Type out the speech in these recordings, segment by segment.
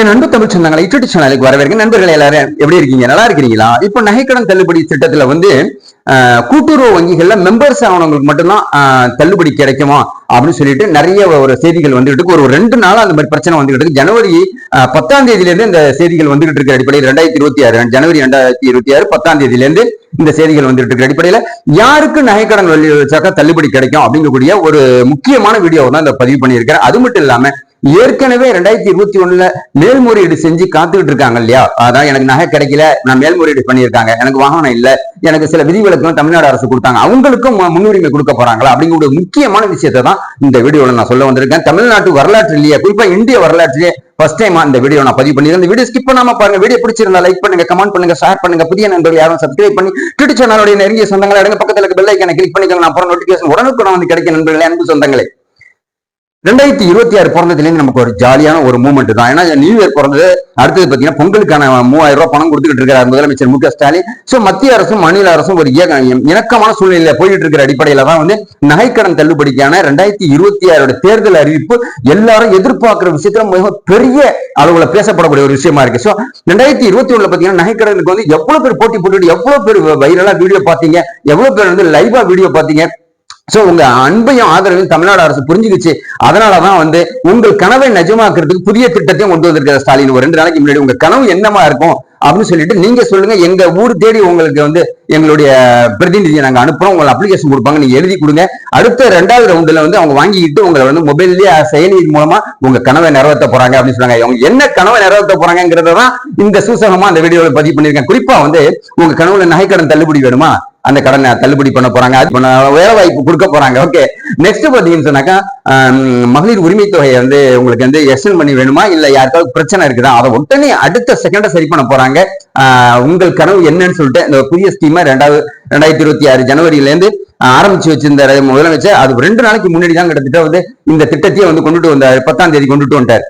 என் அன்பு தமிழ் சொந்தங்களை யூடியூப் சேனலுக்கு வரவேற்க நண்பர்கள் எல்லாரும் எப்படி இருக்கீங்க? நல்லா இருக்கிறீங்களா? இப்போ நகைக்கடன் தள்ளுபடி திட்டத்துல வந்து கூட்டுறவு வங்கிகள்ல மெம்பர்ஸ் ஆனவங்களுக்கு மட்டும்தான் தள்ளுபடி கிடைக்குமா? அப்படின்னு சொல்லிட்டு நிறைய ஒரு செய்திகள் வந்துகிட்டு இருக்கு. ஒரு ரெண்டு நாள் அந்த மாதிரி பிரச்சனை வந்துகிட்டு இருக்கு. ஜனவரி பத்தாம் தேதியில இருந்து இந்த செய்திகள் வந்துகிட்டு இருக்கிற அடிப்படையில் ரெண்டாயிரத்தி இருபத்தி ஆறு ஜனவரி ரெண்டாயிரத்தி இருபத்தி ஆறு பத்தாம் தேதியில இருந்து இந்த செய்திகள் வந்துட்டு இருக்கிற அடிப்படையில யாருக்கு நகைக்கடன் வழி வச்சாக்கா தள்ளுபடி கிடைக்கும்? அப்படிங்கக்கூடிய ஒரு முக்கியமான வீடியோ தான் இந்த பதிவு பண்ணியிருக்கிறேன். அது மட்டும் இல்லாம ஏற்கனவே ரெண்டாயிரத்தி இருபத்தி ஒண்ணுல மேல்முறையீடு செஞ்சு காத்துக்கிட்டு இருக்காங்க இல்லையா? அதான் எனக்கு நகை கிடைக்கல நான் மேல்முறையீடு பண்ணியிருக்காங்க. எனக்கு வாகனம் இல்ல எனக்கு சில விதிவிலக்கும் தமிழ்நாடு அரசு கொடுத்தாங்க. அவங்களுக்கும் முன்னுரிமை கொடுக்க போறாங்களா? அப்படிங்கிற ஒரு முக்கியமான விஷயத்தை தான் இந்த வீடியோல நான் சொல்ல வந்திருக்கேன். தமிழ்நாட்டு வரலாற்றிலேயே குறிப்பா இந்திய வரலாற்றிலேயே ஃபர்ஸ்ட் டைம் இந்த வீடியோ நான் பதிவு பண்ணிருக்கேன் இந்த வீடியோ ஸ்கிப் பண்ணாம பாருங்க. வீடியோ பிடிச்சிருந்தா லைக் பண்ணுங்க கமெண்ட் பண்ணுங்க ஷேர் பண்ணுங்க. புதிய நண்பர்கள் யாரும் சப்ஸ்கிரைப் பண்ணி ட்விட்டர் சேனலுடைய நெருங்கிய சொந்தங்களை எடுங்க. பக்கத்துல இருக்க பெல் ஐக்கனை கிளிக் பண்ணிக்கோங்க. நான் அப்புறம் நோட்டிபிகேஷன் உடனுக்குடன் வந்து கிடைக்கும் நண்பர்களே அன்பு சொந்தங்களே. ரெண்டாயிரத்தி இருபத்தி ஆறு பிறந்ததுலேருந்து நமக்கு ஒரு ஜாலியான ஒரு மூமெண்ட் தான். ஏன்னா நியூ இயர் பிறந்தது அடுத்தது பார்த்தீங்கன்னா பொங்கலுக்கான மூவாயிரம் ரூபாய் பணம் கொடுத்துக்கிட்டு இருக்கிறார் முதலமைச்சர் மு க ஸ்டாலின். ஸோ மத்திய அரசும் மாநில அரசும் ஒரு இயக்க- இணக்கமான சூழ்நிலையில போயிட்டு இருக்கிற அடிப்படையில தான் வந்து நகைக்கடன் தள்ளுபடிக்கான ரெண்டாயிரத்தி இருபத்தி ஆறோட தேர்தல் அறிவிப்பு எல்லாரும் எதிர்பார்க்கிற விஷயத்துல மிக பெரிய அளவுல பேசப்படக்கூடிய ஒரு விஷயமா இருக்கு. ஸோ ரெண்டாயிரத்தி இருபத்தி ஒண்ணுல பாத்தீங்கன்னா நகைக்கடனுக்கு வந்து எவ்வளவு பேர் போட்டி போட்டுட்டு எவ்வளவு பேர் வைரலா வீடியோ பாத்தீங்க எவ்வளவு பேர் வந்து லைவா வீடியோ பாத்தீங்க சோ உங்க அன்பையும் ஆதரவையும் தமிழ்நாடு அரசு புரிஞ்சுக்கிச்சு. அதனாலதான் வந்து உங்கள் கனவை நிஜமாக்குறதுக்கு புதிய திட்டத்தையும் கொண்டு வந்திருக்கிற ஸ்டாலின். ஒரு ரெண்டு நாளைக்கு முன்னாடி உங்க கனவு என்னமா இருக்கும் அப்படின்னு சொல்லிட்டு நீங்க சொல்லுங்க. எங்க ஊர் தேடி உங்களுக்கு வந்து எங்களுடைய பிரதிநிதியை நாங்க அனுப்புறோம். உங்களுக்கு அப்ளிகேஷன் கொடுப்பாங்க நீங்க எழுதி கொடுங்க. அடுத்த ரெண்டாவது ரவுண்டுல வந்து அவங்க வாங்கிக்கிட்டு உங்களை வந்து மொபைல்லயே செயலி மூலமா உங்க கனவை நிறைவேற்ற போறாங்க அப்படின்னு சொன்னாங்க. அவங்க என்ன கனவை நிறைவேற்ற போறாங்கிறதான் இந்த சூசகமா அந்த வீடியோவில் பதிவு பண்ணிருக்கேன் குறிப்பா வந்து உங்க கனவுல நகைக்கடன் தள்ளுபடி வேணுமா? அந்த கடனை தள்ளுபடி பண்ண போறாங்க. அது பண்ண வேலை வாய்ப்பு கொடுக்க போறாங்க. ஓகே நெக்ஸ்ட் பாத்தீங்கன்னு சொன்னாக்கா மகளிர் உரிமை தொகையை வந்து உங்களுக்கு வந்து எக்ஸ்டென்ட் பண்ணி வேணுமா? இல்ல யாருக்காவது பிரச்சனை இருக்குதா? அதை உடனே அடுத்த செகண்டை சரி பண்ண போறாங்க. உங்கள் கனவு என்னன்னு சொல்லிட்டு இந்த புதிய ஸ்கீமை ரெண்டாவது ரெண்டாயிரத்தி இருபத்தி ஆறு ஜனவரியில இருந்து ஆரம்பிச்சு வச்சிருந்த முதலமைச்சர் அது ரெண்டு நாளைக்கு முன்னாடி தான் கிட்டத்தட்ட வந்து இந்த திட்டத்தையே வந்து கொண்டுட்டு வந்தார். பத்தாம் தேதி கொண்டுட்டு வந்துட்டார்.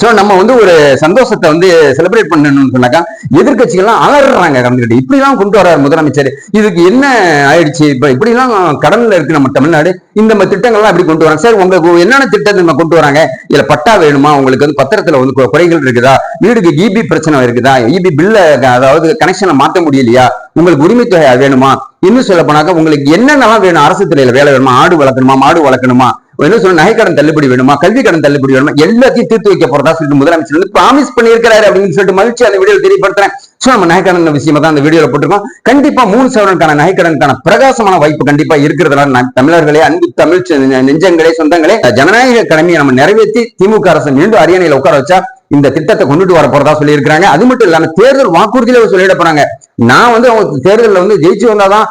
ஸோ நம்ம வந்து ஒரு சந்தோஷத்தை வந்து செலிப்ரேட் பண்ணணும்னு சொன்னாக்கா எதிர்கட்சிகள்லாம் அலறாங்க கலந்துக்கிட்டு இப்படிலாம் கொண்டு வர்றார் முதலமைச்சர். இதுக்கு என்ன ஆயிடுச்சு? இப்போ இப்படிலாம் கடனில் இருக்கு நம்ம தமிழ்நாடு இந்த மாதிரி திட்டங்கள்லாம் இப்படி கொண்டு வராங்க? சார் உங்களுக்கு என்னென்ன திட்டத்தை நம்ம கொண்டு வராங்க? இல்லை பட்டா வேணுமா? உங்களுக்கு வந்து பத்திரத்தில் வந்து குறைகள் இருக்குதா? வீடுக்கு இபி பிரச்சனை இருக்குதா? இபி பில்லை அதாவது கனெக்ஷனை மாற்ற முடியலையா? உங்களுக்கு உரிமை தொகை வேணுமா? இன்னும் சொல்ல போனாக்கா உங்களுக்கு என்னென்னலாம் வேணும்? அரசு துறையில் வேலை வேணுமா? ஆடு வளர்க்கணுமா? மாடு வளர்க்கணுமா? என்ன சொல்ல நகைக்கடன் தள்ளுபடி வேணுமா? கல்வி கடன் தள்ளுபடி வேணுமா? எல்லாத்தையும் தீர்த்து வைக்க போறதா சொல்லிட்டு முதலமைச்சர் வந்து ப்ராமிஸ் பண்ணியிருக்கிறாரு அப்படின்னு சொல்லிட்டு மகிழ்ச்சி அந்த வீடியோ தெரியப்படுத்துறேன். சோ நம்ம நகைக்கடன் விஷயமா தான் அந்த வீடியோல போட்டிருக்கோம். கண்டிப்பா மூணு சவரனுக்கான நகைக்கடனுக்கான பிரகாசமான வாய்ப்பு கண்டிப்பா இருக்கிறதுனால நான் தமிழர்களே அன்பு தமிழ் நெஞ்சங்களே சொந்தங்களே ஜனநாயக கடமையை நம்ம நிறைவேற்றி திமுக அரசு மீண்டும் அரியணையில உட்கார வச்சா இந்த திட்டத்தை கொண்டுட்டு வர போறதா சொல்லியிருக்கிறாங்க. அது மட்டும் இல்லாம தேர்தல் வாக்குறுதியில சொல்லிட போறாங்க. நான் வந்து அவங்க தேர்தலில் வந்து ஜெயிச்சு வந்தாதான்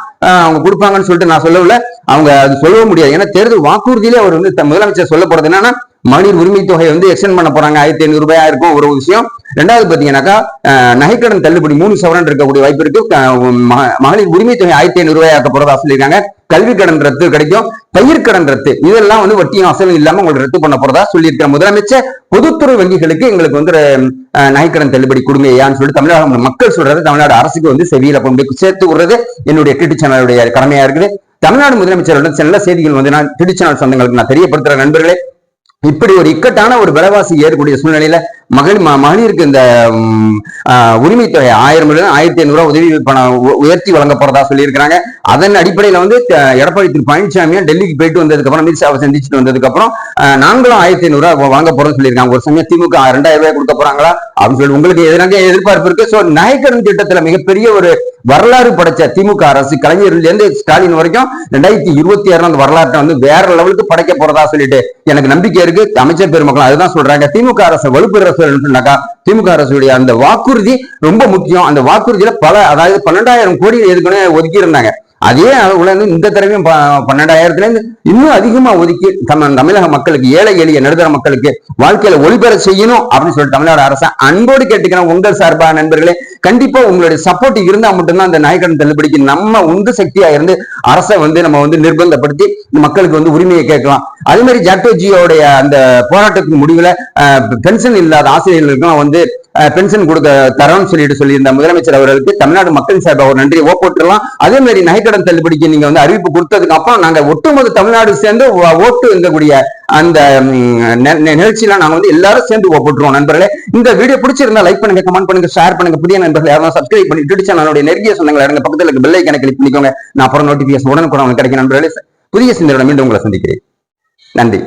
அவங்க கொடுப்பாங்கன்னு சொல்லிட்டு நான் சொல்லவில்லை. அவங்க அது சொல்லவும் முடியாது. ஏன்னா தேர்தல் வாக்குறுதியிலே அவர் வந்து முதலமைச்சர் சொல்ல போறது என்னன்னா மகளிர் உரிமை தொகையை வந்து எக்ஸ்டென்ட் பண்ண போறாங்க. ஆயிரத்தி ஐநூறு ரூபாயா இருக்கும் ஒரு விஷயம். ரெண்டாவது பாத்தீங்கன்னாக்கா நகைக்கடன் தள்ளுபடி மூணு சவரன் இருக்கக்கூடிய வாய்ப்பு இருக்கு. ம- மகளிர் உரிமை தொகை ஆயிரத்தி ஐநூறு ரூபாய் ஆக்க போறதா சொல்லியிருக்காங்க. கல்வி கடன் ரத்து கிடைக்கும். பயிர் கடன் ரத்து. இதெல்லாம் வந்து வட்டியும் அசலும் இல்லாம உங்களுக்கு ரத்து பண்ண போறதா சொல்லியிருக்கிற முதலமைச்சர். பொதுத்துறை வங்கிகளுக்கு எங்களுக்கு வந்து நகைக்கடன் தள்ளுபடி கொடுங்க ஏன்னு சொல்லிட்டு தமிழக மக்கள் சொல்றது தமிழ்நாடு அரசுக்கு வந்து செவியில கொண்டு சேர்த்து விடுறது. என்னுடைய டிடி சேனலுடைய கடமையா இருக்குது. தமிழ்நாடு முதலமைச்சருடன் செல்ல செய்திகள் வந்து நான் டிடி சேனல் சொந்தங்களுக்கு நான் தெரியப்படுத்துற நண்பர்களே. இப்படி ஒரு இக்கட்டான ஒரு விலைவாசி ஏறக்கூடிய சூழ்நிலையில மகளிர் மகளிருக்கு இந்த உரிமை தொகை ஆயிரம் மில்லியன் ஆயிரத்தி ஐநூறு ரூபாய் உதவி பணம் உயர்த்தி வழங்க போறதா சொல்லியிருக்கிறாங்க. அதன் அடிப்படையில வந்து எடப்பாடி திரு பழனிசாமியும் டெல்லிக்கு போயிட்டு வந்ததுக்கு அப்புறம் அமித்ஷாவை சந்திச்சுட்டு வந்ததுக்கு அப்புறம் நாங்களும் ஆயிரத்தி ஐநூறு ரூபாய் வாங்க போறோம்னு சொல்லியிருக்காங்க. ஒரு சமயம் திமுக ரெண்டாயிரம் ரூபாய் கொடுக்க போறாங்களா? அப்படின்னு சொல்லி உங்களுக்கு எதிராக எதிர்பார்ப்பு இருக்கு. சோ நகைக்கடன் திட்டத்துல மிகப்பெரிய ஒரு வரலாறு படைச்ச திமுக அரசு கலைஞர்லேருந்து ஸ்டாலின் வரைக்கும் ரெண்டாயிரத்தி இருபத்தி ஆறு அந்த வரலாற்றை வந்து வேற லெவலுக்கு படைக்க போறதா சொல்லிட்டு எனக்கு நம்பிக்கை இருக்கு. அமைச்சர் பெருமக்கள் அதுதான் சொல்றாங்க. திமுக அரசு வலுப்பெற சொன்னாக்கா திமுக அரசுடைய அந்த வாக்குறுதி ரொம்ப முக்கியம். அந்த வாக்குறுதியில பல அதாவது பன்னெண்டாயிரம் கோடி ஏற்கனவே ஒதுக்கி இருந்தாங்க அதே அளவுலேருந்து இந்த தடவையும் பன்னெண்டாயிரத்துலேருந்து இன்னும் அதிகமாக ஒதுக்கி தம் தமிழக மக்களுக்கு ஏழை எளிய நடுத்தர மக்களுக்கு வாழ்க்கையில் ஒளிபெற செய்யணும் அப்படின்னு சொல்லிட்டு தமிழ்நாடு அரசு அன்போடு கேட்டுக்கிறேன். உங்கள் சார்பாக நண்பர்களே கண்டிப்பாக உங்களுடைய சப்போர்ட் இருந்தால் மட்டும்தான் அந்த நாய்க்கடன் தள்ளுபடிக்கு நம்ம உந்து சக்தியாக இருந்து அரசை வந்து நம்ம வந்து நிர்பந்தப்படுத்தி மக்களுக்கு வந்து உரிமையை கேட்கலாம். அதே மாதிரி ஜாக்டோஜியோடைய அந்த போராட்டத்தின் முடிவில் பென்ஷன் இல்லாத ஆசிரியர்களுக்கும் வந்து பென்ஷன் கொடுக்க தரோம்னு சொல்லிட்டு சொல்லியிருந்த முதலமைச்சர் அவர்களுக்கு தமிழ்நாடு மக்கள் சார்பாக ஒரு நன்றியை ஓப்போட்டுலாம் அதே மாதிரி நகைக்கடன் தள்ளுபடிக்கு நீங்க வந்து அறிவிப்பு கொடுத்ததுக்கு அப்புறம் நாங்க ஒட்டுமொத்த தமிழ்நாடு சேர்ந்து ஓட்டு இருந்தக்கூடிய அந்த நிகழ்ச்சியெல்லாம் நிகழ்ச்சியில நாங்க வந்து எல்லாரும் சேர்ந்து ஓப்போட்டுருவோம் நண்பர்களே. இந்த வீடியோ பிடிச்சிருந்தா லைக் பண்ணுங்க கமெண்ட் பண்ணுங்க ஷேர் பண்ணுங்க. புதிய நண்பர்கள் யாரும் சப்ஸ்கிரைப் பண்ணி யூடியூப் சேனலுடைய நெருங்கிய சொந்தங்களை இருங்க பக்கத்துல இருக்க பெல் கணக்கு கிளிக் பண்ணிக்கோங்க. நான் அப்புறம் நோட்டிபிகேஷன் கூட உங்களுக்கு கிடைக்கும் நண்பர்களே. புதிய சிந்தனை மீண்டும் உங்களை சந்திக்கிறேன். நன்றி.